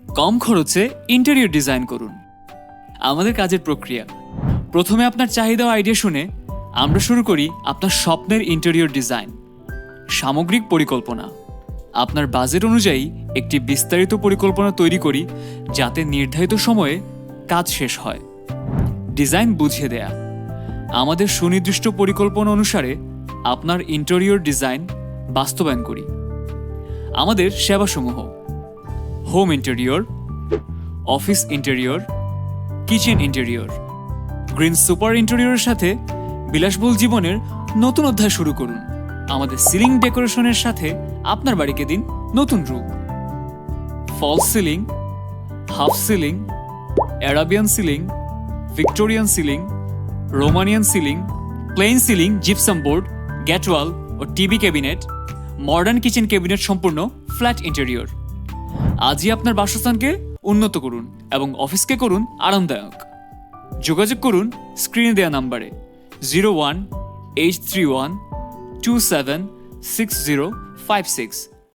কম খরচে interior design করুন। আমাদের কাজের প্রক্রিয়া। প্রথমে আপনার চাহিদা ও আইডিয়া শুনে আমরা শুরু করি আপনার স্বপ্নের ইন্টেরিয়র ডিজাইন সামগ্রিক পরিকল্পনা। আপনার বাজেট অনুযায়ী একটি বিস্তারিত পরিকল্পনা তৈরি করি যাতে নির্ধারিত সময়ে কাজ শেষ হয়। ডিজাইন বুঝিয়ে দেয়া। আমাদের সুনির্দিষ্ট পরিকল্পনা অনুসারে আপনার ইন্টেরিয়র ডিজাইন বাস্তবায়ন করি। আমাদের সেবাসমূহ। Home interior office interior kitchen interior green super ইন্টেরিয়রের সাথে বিলাসবহুল জীবনের নতুন অধ্যায় শুরু করুন। আমাদের সিলিং ডেকোরেশনের সাথে আপনার বাড়িকে দিন নতুন রূপ। Fall ceiling half ceiling Arabian ceiling Victorian ceiling Romanian ceiling plain ceiling gypsum board গ্যাটওয়াল ও TV cabinet modern kitchen cabinet সম্পূর্ণ ফ্ল্যাট ইন্টেরিয়র আজই আপনার বাসস্থানকে উন্নত করুন এবং অফিসকে করুন আরামদায়ক। যোগাযোগ করুন স্ক্রিনে দেওয়া নাম্বারে zero one eight three one two seven six zero five six.